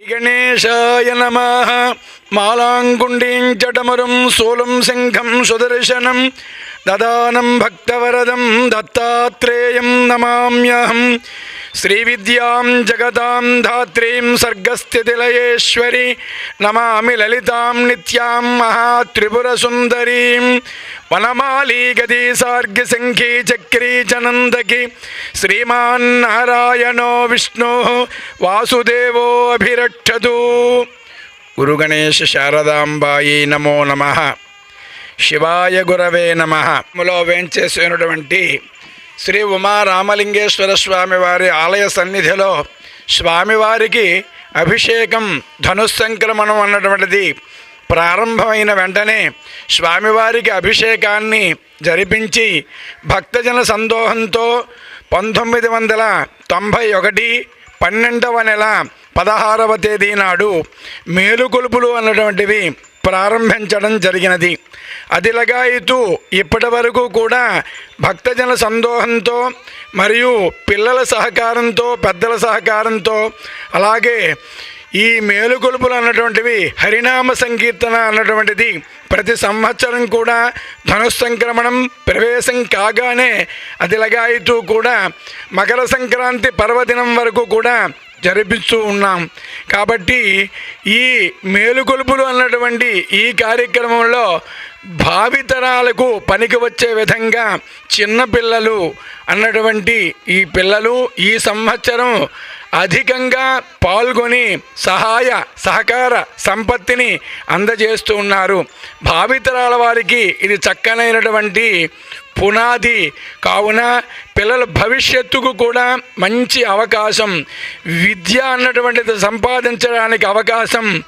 கணேசாய நம மாலாங்குண்டீஞ்சடமரும் சோலும் சிங்கம் சுதர்சனம் దదానం భక్తవరదం దత్తాత్రేయం నమామ్యహం శ్రీవిద్యాం జగదాం ధాత్రీం సర్గస్థితిలయేశ్వరి నమామి లలితాం నిత్యాం మహాత్రిపురసుందరీం వనమాలీ గదీ సార్గి సంఖీ చక్రీ చనందకి శ్రీమాన్నారాయణో విష్ణు వాసుదేవో అభిరక్షదు గురుగణేశ శారదాంబాయి నమో నమః శివాయ గురవే నమ. ములో వేంచేసినటువంటి శ్రీ ఉమా రామలింగేశ్వర స్వామి వారి ఆలయ సన్నిధిలో స్వామివారికి అభిషేకం ధనుస్సంక్రమణం అన్నటువంటిది ప్రారంభమైన వెంటనే స్వామివారికి అభిషేకాన్ని జరిపించి భక్తజన సందోహంతో పంతొమ్మిది వందల తొంభై ఒకటి పన్నెండవ నెల పదహారవ తేదీ నాడు మేలుకొలుపులు అన్నటువంటివి ప్రారంభించడం జరిగినది. అది లగాయితూ ఇప్పటి వరకు కూడా భక్తజన సందోహంతో మరియు పిల్లల సహకారంతో పెద్దల సహకారంతో అలాగే ఈ మేలుకొలుపులు అన్నటువంటివి హరినామ సంకీర్తన అన్నటువంటిది ప్రతి సంవత్సరం కూడా ధనుస్సంక్రమణం ప్రవేశం కాగానే అది లగాయితూ కూడా మకర సంక్రాంతి పర్వదినం వరకు కూడా జరిపిస్తూ ఉన్నాం. కాబట్టి ఈ మేలుకొలుపులు అన్నటువంటి ఈ కార్యక్రమంలో భావితరాలకు పనికి వచ్చే విధంగా చిన్నపిల్లలు అన్నటువంటి ఈ పిల్లలు ఈ సంవత్సరం అధికంగా పాల్గొని సహాయ సహకార సంపత్తిని అందజేస్తూ ఉన్నారు. భావితరాల వారికి ఇది చక్కనైనటువంటి పునాది. కావున పిల్లల భవిష్యత్తుకు కూడా మంచి అవకాశం. విద్య అన్నటువంటిది సంపాదించడానికి అవకాశం.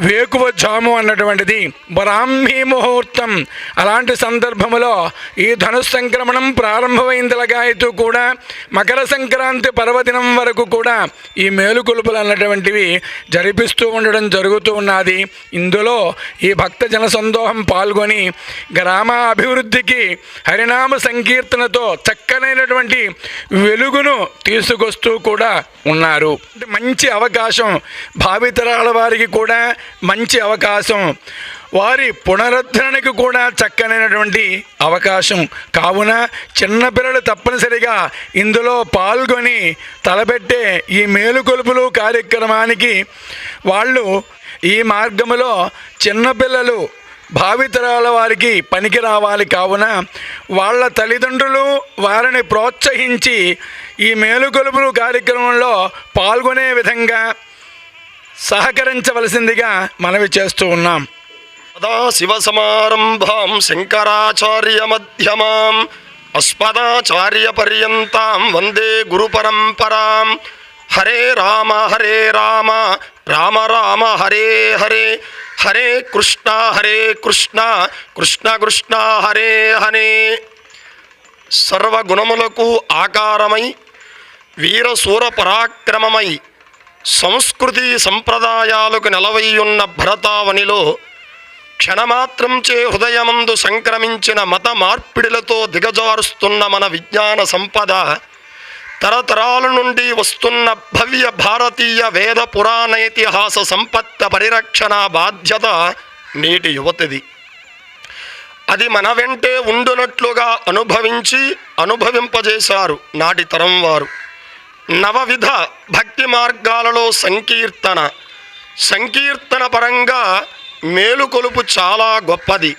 వేకువ జాము అన్నటువంటిది బ్రాహ్మీ ముహూర్తం. అలాంటి సందర్భంలో ఈ ధనుస్సంక్రమణం ప్రారంభమైందలగాయతూ కూడా మకర సంక్రాంతి పర్వదినం వరకు కూడా ఈ మేలుకొలుపులు అన్నటువంటివి జరిపిస్తూ ఉండడం జరుగుతూ ఉన్నది. ఇందులో ఈ భక్త జన సందోహం పాల్గొని గ్రామ అభివృద్ధికి హరి హరినామ సంకీర్తనతో చక్కనైనటువంటి వెలుగును తీసుకొస్తూ కూడా ఉన్నారు. మంచి అవకాశం భావితరాల వారికి కూడా మంచి అవకాశం. వారి పునరుద్ధరణకు కూడా చక్కనైనటువంటి అవకాశం. కావున చిన్నపిల్లలు తప్పనిసరిగా ఇందులో పాల్గొని తలపెట్టే ఈ మేలుకొలుపులు కార్యక్రమానికి వాళ్ళు ఈ మార్గములో చిన్నపిల్లలు భావితరాల వారికి పనికి రావాలి కావున వాళ్ళ తల్లిదండ్రులు వారిని ప్రోత్సహించి ఈ మేలుకొలుపులు కార్యక్రమంలో పాల్గొనే విధంగా సహకరించవలసిందిగా మనవి చేస్తూ ఉన్నాం. సదా మధ్యమాం శంకరాచార్యమధ్యమాం అస్మదాచార్యపర్యంతాం వందే గురుపరంపరాం హరే రామ హరే రామ రామ రామ హరే హరే. హరే కృష్ణ హరే కృష్ణ కృష్ణ కృష్ణ హరే హరే. సర్వగుణములకు ఆకారమై వీరశూర పరాక్రమమై సంస్కృతి సంప్రదాయాలకు నెలవైయున్న భరతావనిలో క్షణమాత్రంచే హృదయమందు సంక్రమించిన మత మార్పిడిలతో దిగజారుస్తున్న మన విజ్ఞాన సంపద తరతరాల నుండి వస్తున్న భవ్య భారతీయ వేద పురాణేతిహాస సంపత్త పరిరక్షణ బాధ్యత నేటి యువతిది. అది మన వెంటే ఉండునట్లుగా అనుభవించి అనుభవింపజేశారు నాటి తరం వారు. నవవిధ భక్తి మార్గాలలో సంకీర్తన. సంకీర్తన పరంగా మేలుకొలుపు చాలా గొప్పది.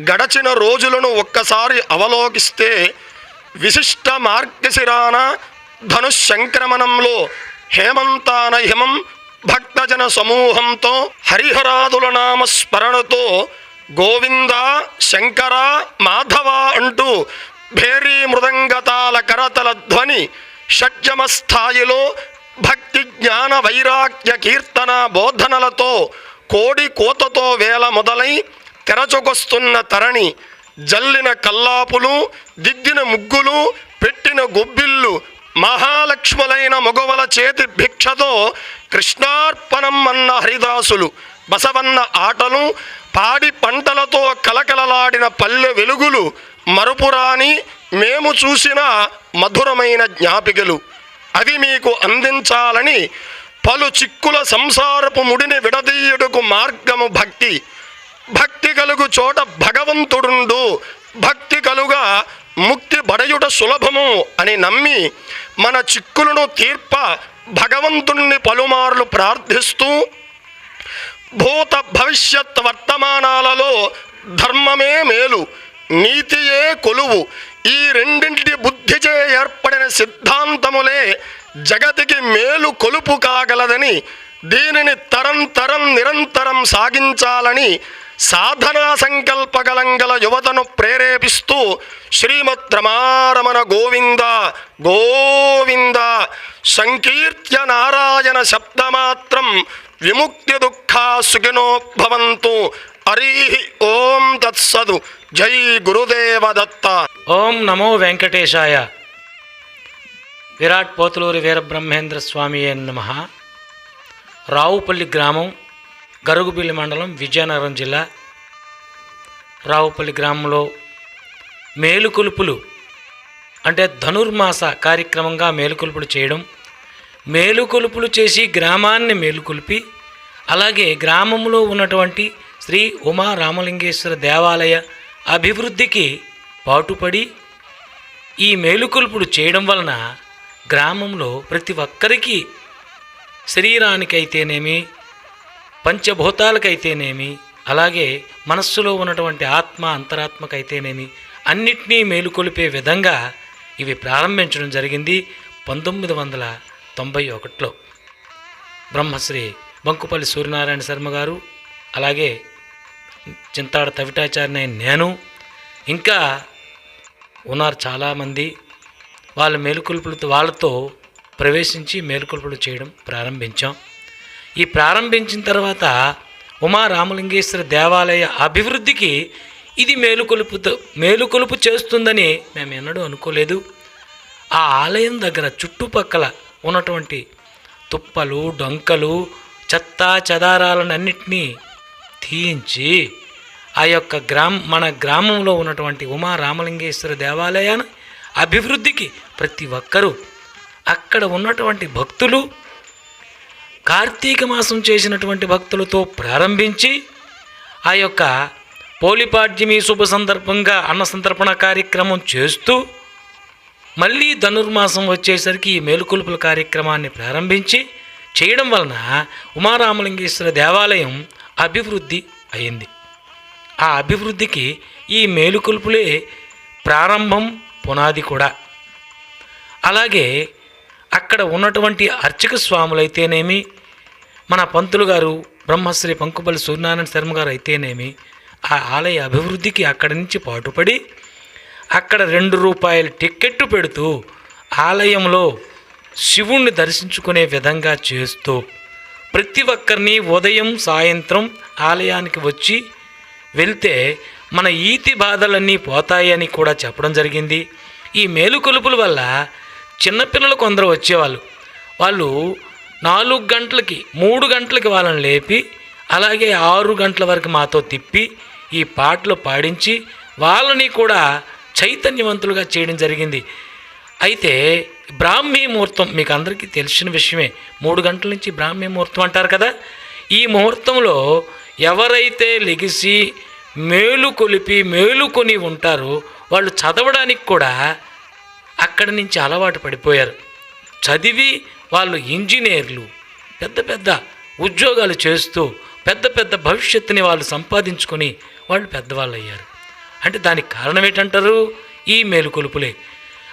గడచిన రోజులను ఒక్కసారి అవలోకిస్తే విశిష్ట మార్గశిరాన ధనుశంక్రమణంలో హేమంతాన హిమం భక్తజన సమూహంతో హరిహరాదుల నామ స్మరణతో గోవింద శంకర మాధవ అంటూ భేరీ మృదంగతాల కరతల ధ్వని షడ్జమ స్థాయిలో భక్తి జ్ఞాన వైరాగ్య కీర్తన బోధనలతో కోడి కోతతో వేల మొదలై తెరచుకొస్తున్న తరణి జల్లిన కల్లాపులు దిద్దిన ముగ్గులు పెట్టిన గొబ్బిళ్ళు మహాలక్ష్ములైన మగవల చేతి భిక్షతో కృష్ణార్పణం అన్న హరిదాసులు బసవన్న ఆటలు పాడి పంటలతో కలకలలాడిన పల్లె వెలుగులు మరుపురాని మేము చూసిన మధురమైన జ్ఞాపికలు. అవి మీకు అందించాలని పలు చిక్కుల సంసారపు ముడిని విడదీయుడుకు మార్గము భక్తి. భక్తి కలుగు చోట భగవంతుడుండు. భక్తి కలుగా ముక్తి బడయుట సులభము అని నమ్మి మన చిక్కులను తీర్ప భగవంతుణ్ణి పలుమార్లు ప్రార్థిస్తూ భూత భవిష్యత్ వర్తమానాలలో ధర్మమే మేలు నీతియే కొలువు. ఈ రెండింటి బుద్ధిచే ఏర్పడిన సిద్ధాంతములే జగతికి మేలు కొలుపు కాగలదని దీనిని తరం తరం నిరంతరం సాగించాలని సాధనా సంకల్పగలంగల యువతను ప్రేరేపిస్తూ శ్రీమద్ రమారమణ గోవింద గోవింద సంకీర్త్య నారాయణ శబ్దమాత్రం విముక్తి దుఃఖా సుఖినో భవంతు. హరి ఓం తత్సదు. జై గురుదేవ దత్త. ఓం నమో వెంకటేశాయ. విరాట్ పోతులూరి వీరబ్రహ్మేంద్ర స్వామి నమ. రావుపల్లి గ్రామం గరుగుబిల్లి మండలం విజయనగరం జిల్లా రావుపల్లి గ్రామంలో మేలుకొలుపులు అంటే ధనుర్మాస కార్యక్రమంగా మేలుకొలుపులు చేయడం మేలుకొలుపులు చేసి గ్రామాన్ని మేలుకొలిపి అలాగే గ్రామంలో ఉన్నటువంటి శ్రీ ఉమా రామలింగేశ్వర దేవాలయ అభివృద్ధికి పాటుపడి ఈ మేలుకొలుపులు చేయడం వలన గ్రామంలో ప్రతి ఒక్కరికి శరీరానికైతేనేమి పంచభూతాలకైతేనేమి అలాగే మనస్సులో ఉన్నటువంటి ఆత్మ అంతరాత్మకైతేనేమి అన్నిటినీ మేలుకొలిపే విధంగా ఇవి ప్రారంభించడం జరిగింది పంతొమ్మిది వందల తొంభై ఒకటిలో. బ్రహ్మశ్రీ బంకుపల్లి సూర్యనారాయణ శర్మ గారు అలాగే చింతాడ తవిటాచార్య నేను ఇంకా ఉన్నారు చాలామంది. వాళ్ళ మేలుకొల్పులతో వాళ్ళతో ప్రవేశించి మేలుకొల్పులు చేయడం ప్రారంభించాం. ఈ ప్రారంభించిన తర్వాత ఉమా రామలింగేశ్వర దేవాలయ అభివృద్ధికి ఇది మేలుకొలుపుతో మేలుకొలుపు చేస్తుందని మేము ఎన్నడూ అనుకోలేదు. ఆ ఆలయం దగ్గర చుట్టుపక్కల ఉన్నటువంటి తుప్పలు డొంకలు చెత్త చెదారాలను అన్నిటినీ తీయించి ఆ యొక్క గ్రామ మన గ్రామంలో ఉన్నటువంటి ఉమా రామలింగేశ్వర దేవాలయాన్ని అభివృద్ధికి ప్రతి ఒక్కరూ అక్కడ ఉన్నటువంటి భక్తులు కార్తీక మాసం చేసినటువంటి భక్తులతో ప్రారంభించి ఆ యొక్క పోలిపాడ్యమి శుభ సందర్భంగా అన్న సంతర్పణ కార్యక్రమం చేస్తూ మళ్ళీ ధనుర్మాసం వచ్చేసరికి ఈ మేలుకొలుపుల కార్యక్రమాన్ని ప్రారంభించి చేయడం వలన ఉమారామలింగేశ్వర దేవాలయం అభివృద్ధి అయింది. ఆ అభివృద్ధికి ఈ మేలుకొలుపులే ప్రారంభం పునాది కూడా. అలాగే అక్కడ ఉన్నటువంటి అర్చక స్వాములైతేనేమి మన పంతులు గారు బ్రహ్మశ్రీ పంకుపల్లి సూర్యనారాయణ శర్మ గారు అయితేనేమి ఆ ఆలయ అభివృద్ధికి అక్కడి నుంచి పాటుపడి అక్కడ రెండు రూపాయల టిక్కెట్టు పెడుతూ ఆలయంలో శివుణ్ణి దర్శించుకునే విధంగా చేస్తూ ప్రతి ఒక్కరిని ఉదయం సాయంత్రం ఆలయానికి వచ్చి వెళ్తే మన ఈతి బాధలన్నీ పోతాయని కూడా చెప్పడం జరిగింది. ఈ మేలుకొలుపుల వల్ల చిన్నపిల్లలు కొందరు వచ్చేవాళ్ళు. వాళ్ళు నాలుగు గంటలకి మూడు గంటలకి వాళ్ళని లేపి అలాగే ఆరు గంటల వరకు మాతో తిప్పి ఈ పాటలు పాడించి వాళ్ళని కూడా చైతన్యవంతులుగా చేయడం జరిగింది. అయితే బ్రాహ్మీ ముహూర్తం మీకు అందరికీ తెలిసిన విషయమే. మూడు గంటల నుంచి బ్రాహ్మీ ముహూర్తం అంటారు కదా? ఈ ముహూర్తంలో ఎవరైతే లెగిసి మేలు కొలిపి మేలుకొని ఉంటారో వాళ్ళు చదవడానికి కూడా అక్కడి నుంచి అలవాటు పడిపోయారు. చదివి వాళ్ళు ఇంజనీర్లు పెద్ద పెద్ద ఉద్యోగాలు చేస్తూ పెద్ద పెద్ద భవిష్యత్తుని వాళ్ళు సంపాదించుకొని వాళ్ళు పెద్దవాళ్ళు అయ్యారు అంటే దానికి కారణం ఏంటంటారు? ఈ మేలుకొలుపులే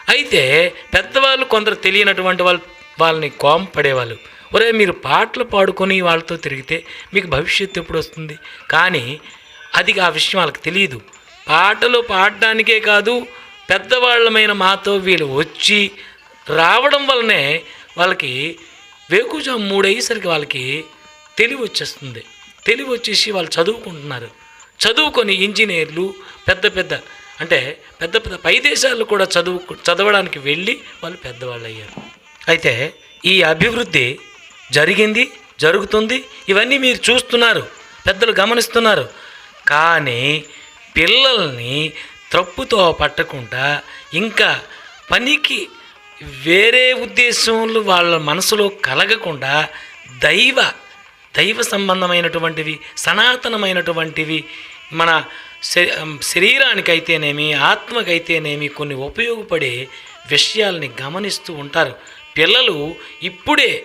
అయితే పెద్దవాళ్ళు కొందరు తెలియనటువంటి వాళ్ళు వాళ్ళని కోమ పడేవాళ్ళు. ఒరే మీరు పాటలు పాడుకొని వాళ్ళతో తిరిగితే మీకు భవిష్యత్తు ఎప్పుడు వస్తుంది? కానీ అది ఆ విషయం వాళ్ళకి తెలియదు. పాటలు పాడడానికే కాదు పెద్దవాళ్ళమైన మాతో వీళ్ళు వచ్చి రావడం వల్లనే వాళ్ళకి వేకుజాము మూడయ్యేసరికి వాళ్ళకి తెలివి వచ్చేస్తుంది. తెలివి వచ్చేసి వాళ్ళు చదువుకుంటున్నారు. చదువుకొని ఇంజనీర్లు పెద్ద పెద్ద అంటే పెద్ద పెద్ద పై దేశాలు కూడా చదువు చదవడానికి వెళ్ళి వాళ్ళు పెద్దవాళ్ళు అయ్యారు అయితే ఈ అభివృద్ధి జరిగింది జరుగుతుంది. ఇవన్నీ మీరు చూస్తున్నారు పెద్దలు గమనిస్తున్నారు. కానీ పిల్లల్ని త్రప్పుతో పట్టకుండా ఇంకా పనికి వేరే ఉద్దేశంలో వాళ్ళ మనసులో కలగకుండా దైవ దైవ సంబంధమైనటువంటివి సనాతనమైనటువంటివి మన శ- శరీరానికైతేనేమి ఆత్మకైతేనేమి కొన్ని ఉపయోగపడే విషయాల్ని గమనిస్తూ ఉంటారు. పిల్లలు ఇప్పుడే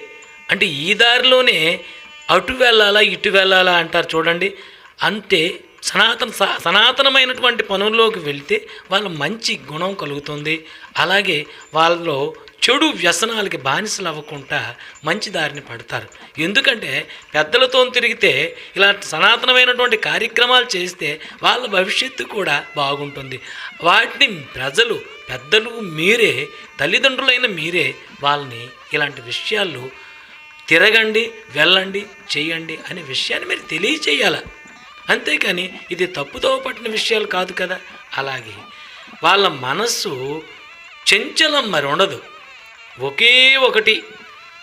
అంటే ఈ దారిలోనే అటు వెళ్ళాలా ఇటు వెళ్ళాలా అంటారు చూడండి. అంతే సనాతన స- సనాతనమైనటువంటి పనుల్లోకి వెళ్తే వాళ్ళ మంచి గుణం కలుగుతుంది. అలాగే వాళ్ళలో చెడు వ్యసనాలకి బానిసలు అవ్వకుండా మంచి దారిని పడతారు. ఎందుకంటే పెద్దలతో తిరిగితే ఇలా సనాతనమైనటువంటి కార్యక్రమాలు చేస్తే వాళ్ళ భవిష్యత్తు కూడా బాగుంటుంది. వాటిని ప్రజలు పెద్దలు మీరే తల్లిదండ్రులైన మీరే వాళ్ళని ఇలాంటి విషయాలు తిరగండి వెళ్ళండి చేయండి అనే విషయాన్ని మీరు తెలియచేయాలి. అంతేకాని ఇది తప్పుతో పట్టిన విషయాలు కాదు కదా. అలాగే వాళ్ళ మనస్సు చెంచలం మరి ఉండదు. ఒకే ఒకటి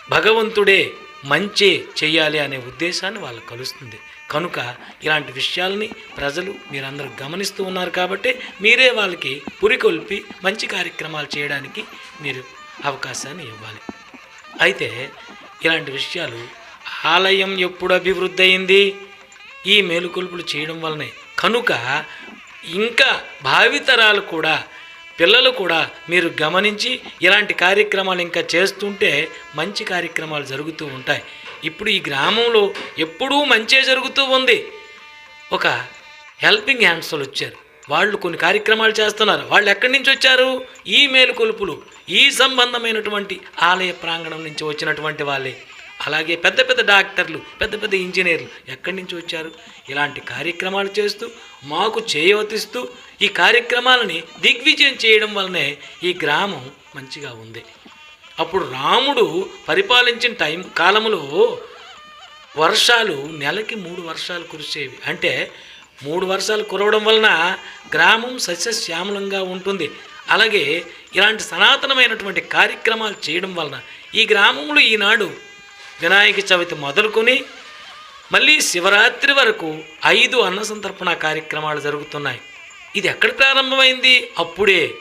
భగవంతుడే మంచి చేయాలి అనే ఉద్దేశాన్ని వాళ్ళు కలుస్తుంది. కనుక ఇలాంటి విషయాల్ని ప్రజలు మీరందరూ గమనిస్తూ ఉన్నారు కాబట్టి మీరే వాళ్ళకి పురికొల్పి మంచి కార్యక్రమాలు చేయడానికి మీరు అవకాశాన్ని ఇవ్వాలి. అయితే ఇలాంటి విషయాలు ఆలయం ఎప్పుడు అభివృద్ధి అయింది? ఈ మేలుకొల్పులు చేయడం వలనే కనుక ఇంకా భావితరాలు కూడా పిల్లలు కూడా మీరు గమనించి ఇలాంటి కార్యక్రమాలు ఇంకా చేస్తుంటే మంచి కార్యక్రమాలు జరుగుతూ ఉంటాయి. ఇప్పుడు ఈ గ్రామంలో ఎప్పుడూ మంచే జరుగుతూ ఉంది. ఒక హెల్పింగ్ హ్యాండ్స్ వాళ్ళు వచ్చారు. వాళ్ళు కొన్ని కార్యక్రమాలు చేస్తున్నారు. వాళ్ళు ఎక్కడి నుంచి వచ్చారు? ఈ మేలుకొలుపులు ఈ సంబంధమైనటువంటి ఆలయ ప్రాంగణం నుంచి వచ్చినటువంటి వాళ్ళే. అలాగే పెద్ద పెద్ద డాక్టర్లు పెద్ద పెద్ద ఇంజనీర్లు ఎక్కడి నుంచి వచ్చారు? ఇలాంటి కార్యక్రమాలు చేస్తూ మాకు చేయవతిస్తూ ఈ కార్యక్రమాలని దిగ్విజయం చేయడం వల్లనే ఈ గ్రామం మంచిగా ఉంది. అప్పుడు రాముడు పరిపాలించిన టైం కాలంలో వర్షాలు నెలకి మూడు వర్షాలు కురిసేవి. అంటే మూడు వర్షాలు కురవడం వలన గ్రామం సస్యశ్యామలంగా ఉంటుంది. అలాగే ఇలాంటి సనాతనమైనటువంటి కార్యక్రమాలు చేయడం వలన ఈ గ్రామంలో ఈనాడు వినాయక చవితి మొదలుకొని మళ్ళీ శివరాత్రి వరకు ఐదు అన్న సంతర్పణ కార్యక్రమాలు జరుగుతున్నాయి. ఇది ఎక్కడ ప్రారంభమైంది? అప్పుడే.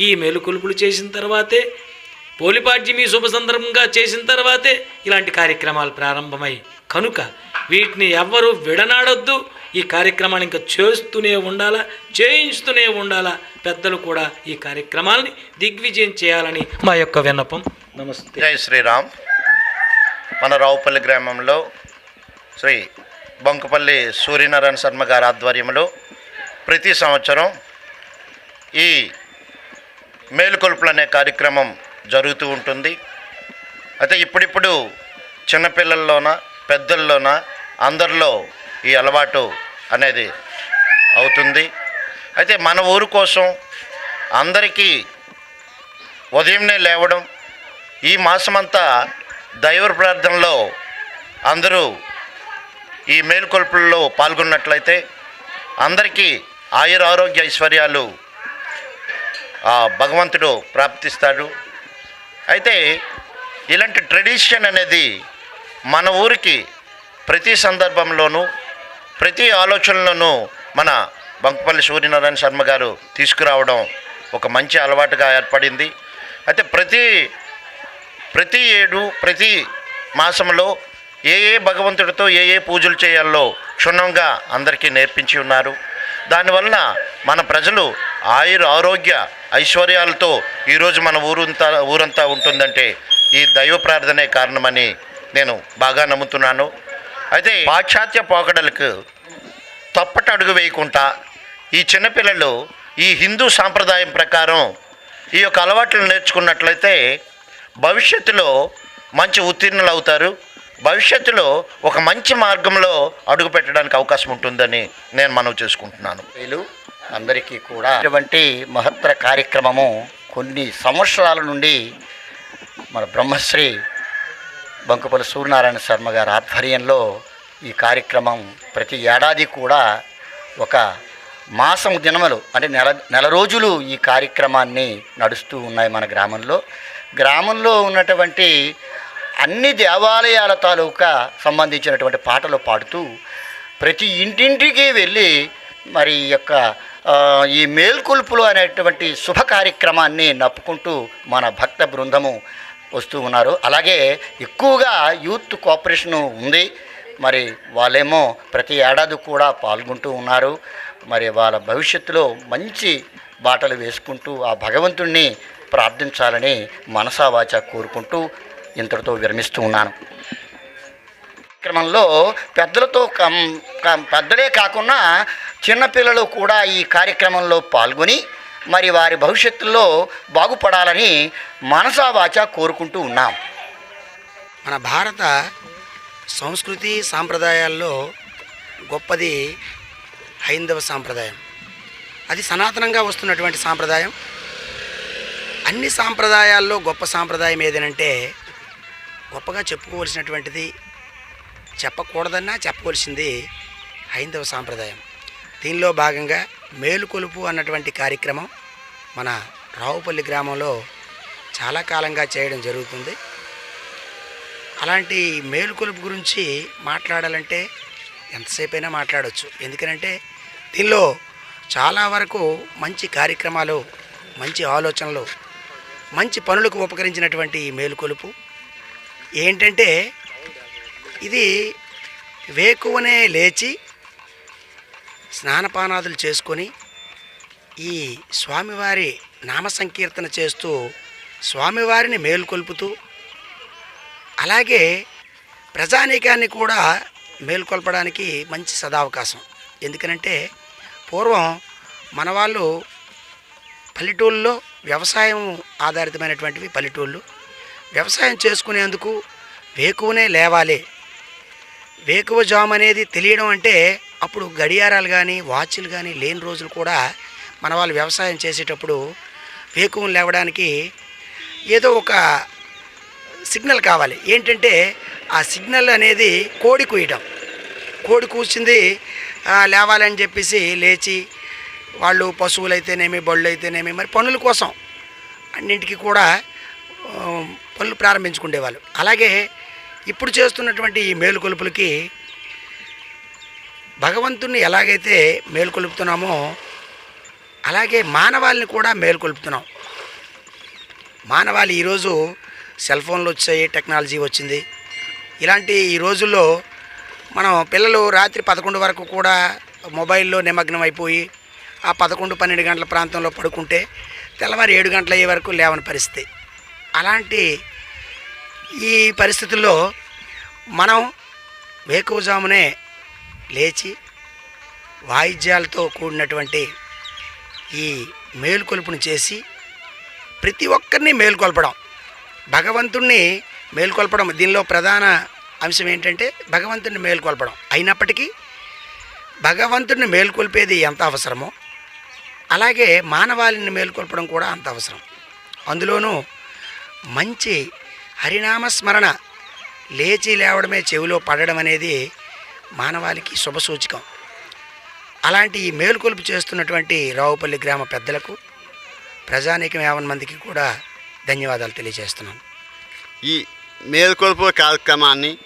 ఈ మేలుకొలుపులు చేసిన తర్వాతే పోలిపాడ్యమి శుభ సందర్భంగా చేసిన తర్వాతే ఇలాంటి కార్యక్రమాలు ప్రారంభమై. కనుక వీటిని ఎవ్వరూ విడనాడొద్దు. ఈ కార్యక్రమాన్ని ఇంకా చేస్తూనే ఉండాలా చేయించుతూనే ఉండాలా? పెద్దలు కూడా ఈ కార్యక్రమాలని దిగ్విజయం చేయాలని మా యొక్క విన్నపం. నమస్తే. జై శ్రీరామ్. మన రావుపల్లి గ్రామంలో శ్రీ బంకపల్లి సూర్యనారాయణ శర్మ గారి ఆధ్వర్యంలో ప్రతి సంవత్సరం ఈ మేలుకొలుపులు అనే కార్యక్రమం జరుగుతూ ఉంటుంది. అయితే ఇప్పుడిప్పుడు చిన్నపిల్లల్లోన పెద్దల్లోన అందరిలో ఈ అలవాటు అనేది అవుతుంది. అయితే మన ఊరు కోసం అందరికీ ఉదయంనే లేవడం ఈ మాసమంతా దైవ ప్రార్థనలో అందరూ ఈ మేలుకొల్పుల్లో పాల్గొన్నట్లయితే అందరికీ ఆయుర ఆరోగ్య ఐశ్వర్యాలు ఆ భగవంతుడు ప్రాప్తిస్తాడు. అయితే ఇలాంటి ట్రెడిషన్ అనేది మన ఊరికి ప్రతి సందర్భంలోనూ ప్రతి ఆలోచనలోనూ మన బంకపల్లి సూర్యనారాయణ శర్మ గారు తీసుకురావడం ఒక మంచి అలవాటుగా ఏర్పడింది. అయితే ప్రతి ప్రతి ఏడు ప్రతి మాసంలో ఏ ఏ భగవంతుడితో ఏ ఏ పూజలు చేయాలో క్షుణ్ణంగా అందరికీ నేర్పించి ఉన్నారు. దానివల్ల మన ప్రజలు ఆయుర ఆరోగ్య ఐశ్వర్యాలతో ఈరోజు మన ఊరంతా ఊరంతా ఉంటుందంటే ఈ దైవ ప్రార్థనే కారణమని నేను బాగా నమ్ముతున్నాను. అయితే పాశ్చాత్య పోకడలకు తప్పట అడుగు వేయకుండా ఈ చిన్నపిల్లలు ఈ హిందూ సాంప్రదాయం ప్రకారం ఈ యొక్క అలవాట్లు నేర్చుకున్నట్లయితే భవిష్యత్తులో మంచి ఉత్తీర్ణులు అవుతారు. భవిష్యత్తులో ఒక మంచి మార్గంలో అడుగు పెట్టడానికి అవకాశం ఉంటుందని నేను మనవి చేసుకుంటున్నాను. వీళ్ళు అందరికీ కూడా ఇటువంటి మహత్తర కార్యక్రమము కొన్ని సంవత్సరాల నుండి మన బ్రహ్మశ్రీ బంకుపల్లి సూర్యనారాయణ శర్మ గారి ఆధ్వర్యంలో ఈ కార్యక్రమం ప్రతి ఏడాది కూడా ఒక మాసం దినములు అంటే నెల నెల రోజులు ఈ కార్యక్రమాన్ని నడుస్తూ ఉన్నాయి మన గ్రామంలో. గ్రామంలో ఉన్నటువంటి అన్ని దేవాలయాల తాలూకా సంబంధించినటువంటి పాటలు పాడుతూ ప్రతి ఇంటింటికి వెళ్ళి మరి ఈ యొక్క ఈ మేల్కొల్పులు అనేటువంటి శుభ కార్యక్రమాన్ని నప్పుకుంటూ మన భక్త బృందము వస్తూ ఉన్నారు. అలాగే ఎక్కువగా యూత్ కోఆపరేషన్ ఉంది. మరి వాళ్ళేమో ప్రతి ఏడాది కూడా పాల్గొంటూ ఉన్నారు. మరి వాళ్ళ భవిష్యత్తులో మంచి బాటలు వేసుకుంటూ ఆ భగవంతుణ్ణి ప్రార్థించాలని మనసావాచ కోరుకుంటూ ఇంతటితో విరమిస్తూ ఉన్నాను. కార్యక్రమంలో పెద్దలతో కం కం- పెద్దలే కాకుండా చిన్నపిల్లలు కూడా ఈ కార్యక్రమంలో పాల్గొని మరి వారి భవిష్యత్తులో బాగుపడాలని మనసావాచ కోరుకుంటూ ఉన్నాం. మన భారత సంస్కృతి సాంప్రదాయాల్లో గొప్పది హైందవ సాంప్రదాయం. అది సనాతనంగా వస్తున్నటువంటి సాంప్రదాయం. అన్ని సాంప్రదాయాల్లో గొప్ప సాంప్రదాయం ఏదనంటే గొప్పగా చెప్పుకోవలసినటువంటిది చెప్పకూడదన్నా చెప్పవలసింది హైందవ సాంప్రదాయం. దీనిలో భాగంగా మేలుకొలుపు అన్నటువంటి కార్యక్రమం మన రావుపల్లి గ్రామంలో చాలా కాలంగా చేయడం జరుగుతుంది. అలాంటి మేలుకొలుపు గురించి మాట్లాడాలంటే ఎంతసేపైనా మాట్లాడవచ్చు ఎందుకనంటే దీనిలో చాలా వరకు మంచి కార్యక్రమాలు మంచి ఆలోచనలు మంచి పనులకు ఉపకరించినటువంటి మేలుకొలుపు. ఏంటంటే ఇది వేకువనే లేచి స్నానపానాదులు చేసుకొని ఈ స్వామివారి నామ సంకీర్తన చేస్తూ స్వామివారిని మేలుకొల్పుతూ అలాగే ప్రజానీకాన్ని కూడా మేల్కొల్పడానికి మంచి సదావకాశం. ఎందుకనంటే పూర్వం మన వాళ్ళు పల్లెటూళ్ళలో వ్యవసాయం ఆధారితమైనటువంటివి పల్లెటూళ్ళు. వ్యవసాయం చేసుకునేందుకు వేకువనే లేవాలి. వేకువ జామ్ అనేది తెలియడం అంటే అప్పుడు గడియారాలు కానీ వాచ్లు కానీ లేని రోజులు కూడా మన వాళ్ళు వ్యవసాయం చేసేటప్పుడు వేకువను లేవడానికి ఏదో ఒక సిగ్నల్ కావాలి. ఏంటంటే ఆ సిగ్నల్ అనేది కోడి కూయడం. కోడి కూర్చుంది లేవాలని చెప్పేసి లేచి వాళ్ళు పశువులు అయితేనేమి బళ్ళు అయితేనేమి మరి పనుల కోసం అన్నింటికి కూడా పనులు ప్రారంభించుకునేవాళ్ళు అలాగే ఇప్పుడు చేస్తున్నటువంటి ఈ మేలుకొలుపులకి భగవంతుణ్ణి ఎలాగైతే మేలుకొలుపుతున్నామో అలాగే మానవాళిని కూడా మేలుకొలుపుతున్నాం. మానవాళి ఈరోజు సెల్ ఫోన్లు వచ్చాయి టెక్నాలజీ వచ్చింది. ఇలాంటి ఈ రోజుల్లో మనం పిల్లలు రాత్రి పదకొండు వరకు కూడా మొబైల్లో నిమగ్నం అయిపోయి ఆ పదకొండు పన్నెండు గంటల ప్రాంతంలో పడుకుంటే తెల్లవారు ఏడు గంటల అయ్యే వరకు లేవని పరిస్థితి. అలాంటి ఈ పరిస్థితుల్లో మనం వేకువజామునే లేచి వాయిద్యాలతో కూడినటువంటి ఈ మేలుకొల్పును చేసి ప్రతి ఒక్కరిని మేల్కొల్పడం. భగవంతుణ్ణి మేల్కొల్పడం దీనిలో ప్రధాన అంశం ఏంటంటే భగవంతుడిని మేల్కొల్పడం. అయినప్పటికీ భగవంతుడిని మేల్కొల్పేది ఎంత అవసరమో అలాగే మానవాళిని మేల్కొల్పడం కూడా అంత అవసరం. అందులోనూ మంచి హరినామ స్మరణ లేచి లేవడమే చెవిలో పడడం అనేది మానవాళికి శుభసూచకం. అలాంటి ఈ మేలుకొలుపు చేస్తున్నటువంటి రావుపల్లి గ్రామ పెద్దలకు ప్రజానీకం యావన్ మందికి కూడా ధన్యవాదాలు తెలియజేస్తున్నాను. ఈ మేలుకొలుపు కార్యక్రమాన్ని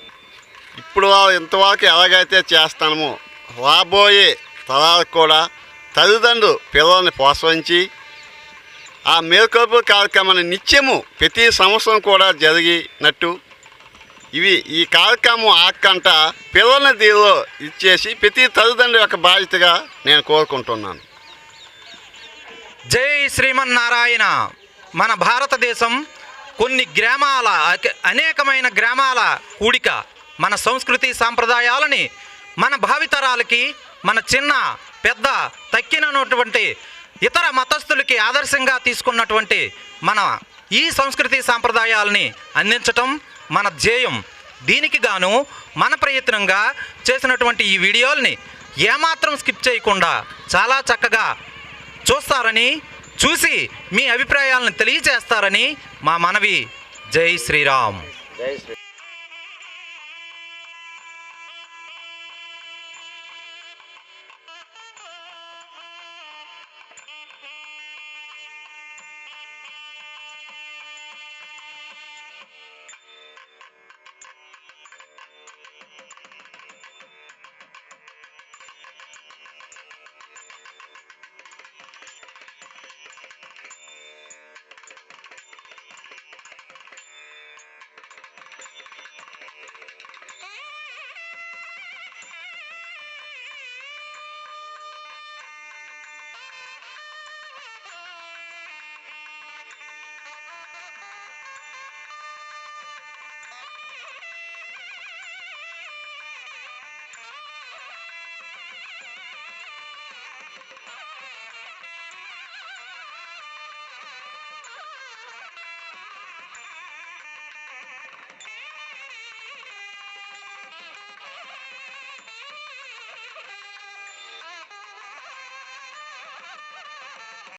ఇప్పుడు ఇంతవరకు ఎలాగైతే చేస్తామో రాబోయే తరాలకు కూడా తల్లిదండ్రులు పిల్లల్ని ప్రోత్సహించి ఆ మేల్కొల్పు కార్యక్రమాన్ని నిత్యము ప్రతి సంవత్సరం కూడా జరిగినట్టు ఇవి ఈ కార్యక్రమం ఆకంట పిల్లల్ని దీనిలో ఇచ్చేసి ప్రతి తల్లిదండ్రుల యొక్క బాధ్యతగా నేను కోరుకుంటున్నాను. జై శ్రీమన్నారాయణ. మన భారతదేశం కొన్ని గ్రామాల అనేకమైన గ్రామాల కూడిక మన సంస్కృతి సాంప్రదాయాలని మన భావితరాలకి మన చిన్న పెద్ద తక్కినటువంటి ఇతర మతస్థులకి ఆదర్శంగా తీసుకున్నటువంటి మన ఈ సంస్కృతి సాంప్రదాయాలని అందించటం మన ధ్యేయం. దీనికి గాను మన ప్రయత్నంగా చేసినటువంటి ఈ వీడియోల్ని ఏమాత్రం స్కిప్ చేయకుండా చాలా చక్కగా చూస్తారని చూసి మీ అభిప్రాయాలను తెలియజేస్తారని మా మనవి. జై శ్రీరామ్.